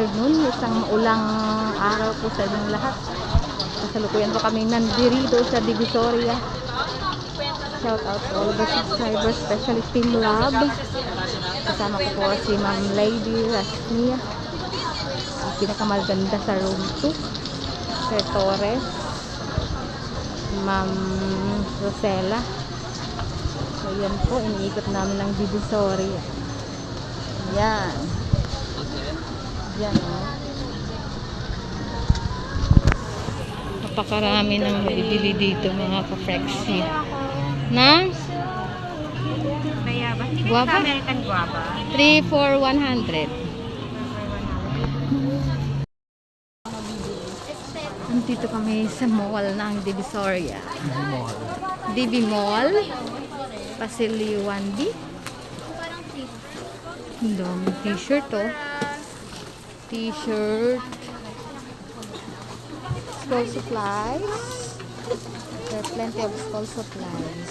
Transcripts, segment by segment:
afternoon, isang maulang araw po sa inyong lahat. Kasalukuyan po kami nandirito sa Divisoria. Shout out to all the subscribers, especially Team Lab. Kasama ko po si Ma'am Lady Rasmia. Ang pinakamaganda sa room 2. Sir Torres. Ma'am Rosella. So yan po, iniikot namin ng Divisoria. Yan. Yan o. Oh. Napakarami ng bibili dito mga ka-flexi. Na? Bayaba. Hindi Guava? ka American guava. 3 for 100. Nandito kami sa mall ng Divisoria. DB Mall. Pasili 1B. Ang daming t-shirt oh. T-shirt. School supplies. There are plenty of school supplies.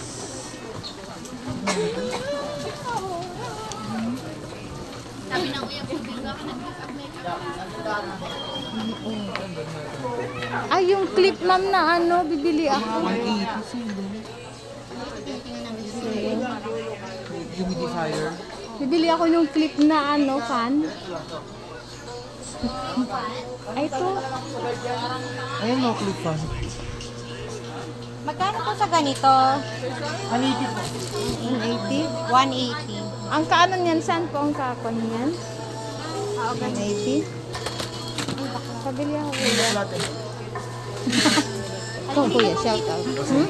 Ay, yung clip ma'am na ano, bibili ako. Humidifier. Bibili ako yung clip na ano, fan. Ay, ito. Ayun no, clip fan. Magkano po sa ganito? Aniti po. 180. 180. Ang kaano niyan, saan po ang kakon niyan? Ah, 180. Pabili ako. Ito kuya, shout out. Hmm?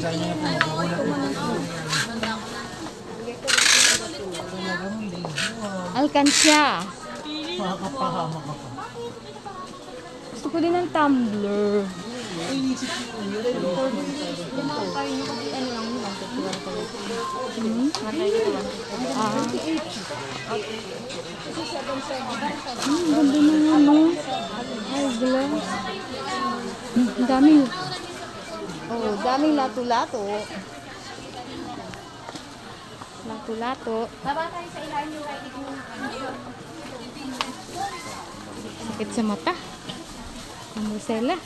Alkansya. Makakapahama ka pa. Gusto ko din ng tumbler. Ay, inisip ko yun. Hmm? Ah. Hmm, ganda na ano. Ay, glass. Hmm. Oh, daming lato-lato. Lato-lato. Baba tayo sa ilalim yung right. Sakit sa mata. Ang Marcela.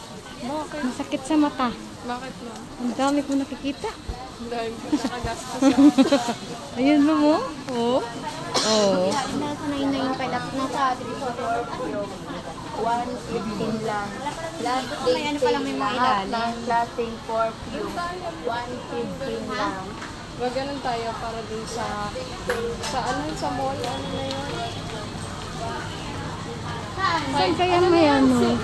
Bakit? Masakit sa mata. Bakit na? Ang dami ko nakikita. Dahil ko nakagastos. Ayun mo mo. Oh. Oh. Nasa 99 pa lang. Nasa 115 lang. Last day ano pala may mga ilalim. Lasting for few. 115 lang. Wag ganun tayo para dun sa... Sa ano, sa mall, ano na yun? Saan kaya may ano?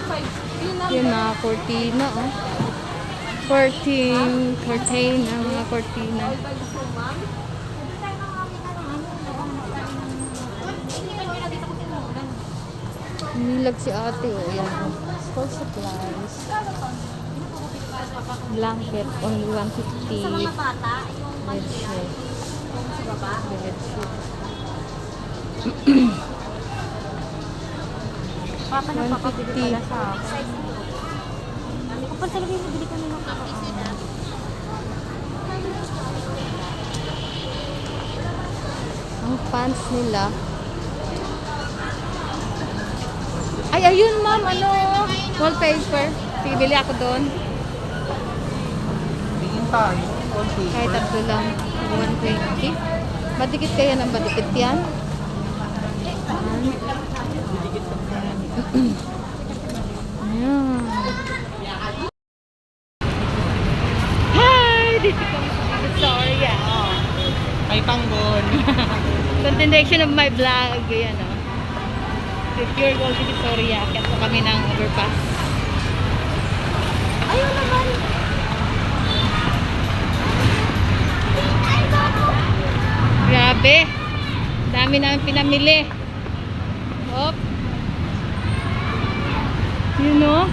Yun na. Cortina, oh. Cortin, cortina, mga cortina. Nilag si ate, oh. Yan. School supplies. Blanket, only 150. bata, Bed sheet. Bed sheet. Papa na papabili 150. pala sa akin. Kapag talaga yung nabili kami ng papa. Ang pants nila. Ay, ayun ma'am, ano, wallpaper. Bibili ako doon. Tingin tayo. Konti. Kahit tatlo lang. 120. Madikit kaya ng madikit yan? Ayan. Hi! Dito kami sa Victoria. Oh. Ay, tanggol. Continuation of my vlog. Ayan o. The Pure Gold Victoria. Kaya kami ng overpass. Ayun naman. Grabe. Dami namin pinamili. Hop. You know?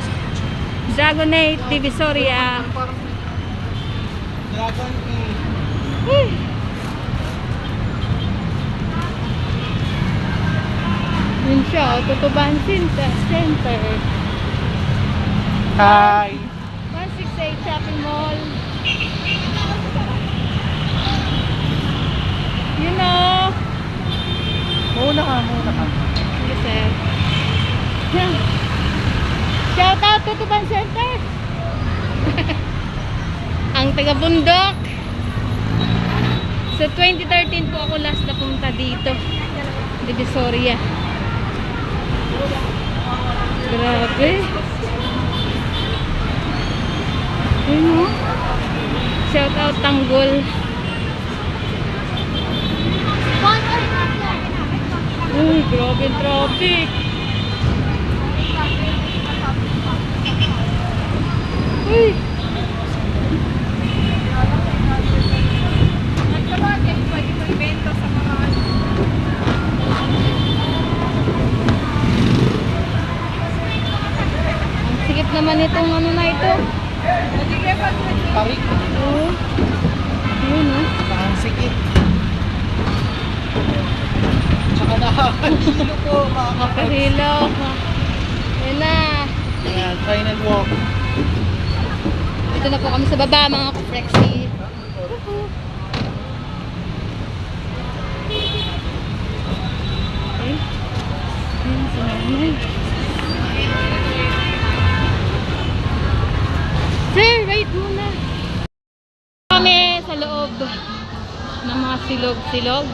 Dragonate Divisoria. Dragon King. Uy. Yun siya, oh, Tutuban Center. Hi. 168 Shopping Mall. You know, Muna ka, muna ka. Sige, sir. Yan. Shout out to Tuban Center. Ang taga bundok. Sa 2013 po ako last na punta dito. Divisoria. Grabe. Ayun mo. Shout out Tanggol. Uy, grabe yung traffic. Uy. Ang sikip naman itong ano na ito. Parik. Oo. Yun, oh. Ang sikit. Tsaka nakakahilo po. mga Makahilo. Yun na. Ayan, final walk. Dito na po kami sa baba, mga ka-flexi. Sir, wait muna. Kami sa loob ng mga silog-silog.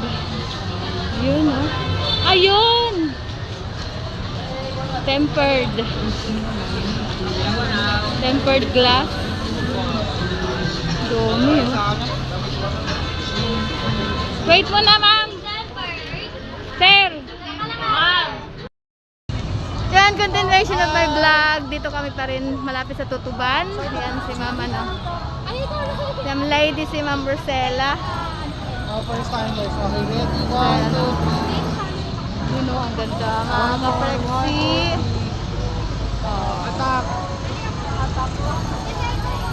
Yun, oh. Ayun! Tempered. Tempered glass. Dumi, oh. Wait mo na, ma'am. Sir. Ma'am. Yan, continuation of my vlog. Dito kami pa rin malapit sa Tutuban. Yan si mama, no. Yung lady si Ma'am Rosella. Oh, first time guys. Okay, ready? One, two, three. Yun, oh, ang ganda. Mga ka-flexi. Oh, Attack!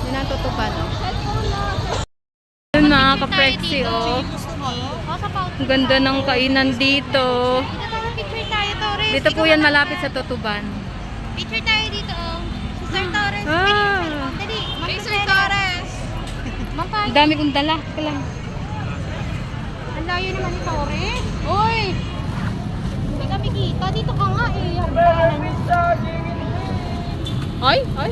Yun ang Tutuban, oh. Yun, mga ka-flexi, oh. Ang ganda ng kainan dito. Picture tayo, Torres. Dito po yan malapit sa Tutuban. Picture tayo dito, oh. Si Sir Torres. Ah. Dali, Ma'am Sir Torres. Ang dami kong dala. Teka lang. Ang layo naman ni Torres. Uy! Hindi kami kita. Dito ka nga eh. Ay, ay.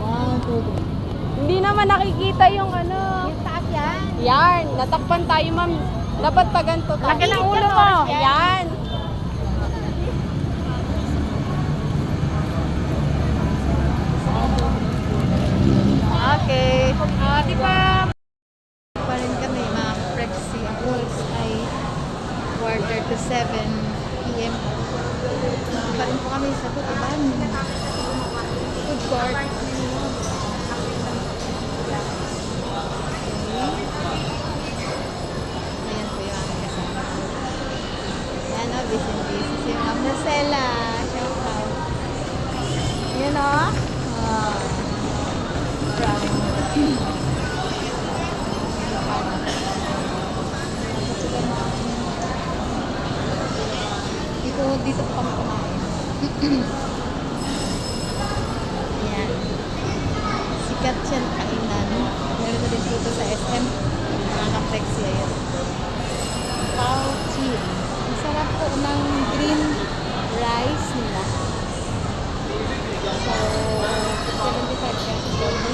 One, two, three. Hindi naman nakikita yung ano. Yung taas yan. Yan, natakpan tayo ma'am. Dapat pa ganito tayo. Laki ng ulo mo. Yan. Okay. Ah, di ba? Pa rin kami, mga Prexy. Oras ay quarter to 7 p.m. Pa rin po kami sa Tutuban. Food court. Rosella. Shout out. Ayan o. Ah. Grabe mo. Dito, dito po kami kumain. Ayan. Sikat yan kainan. Meron na din dito sa SM. Mga ka-flexi. Ayan. Pao Chin. Ang sarap po ng green rice nila. So, 75 pesos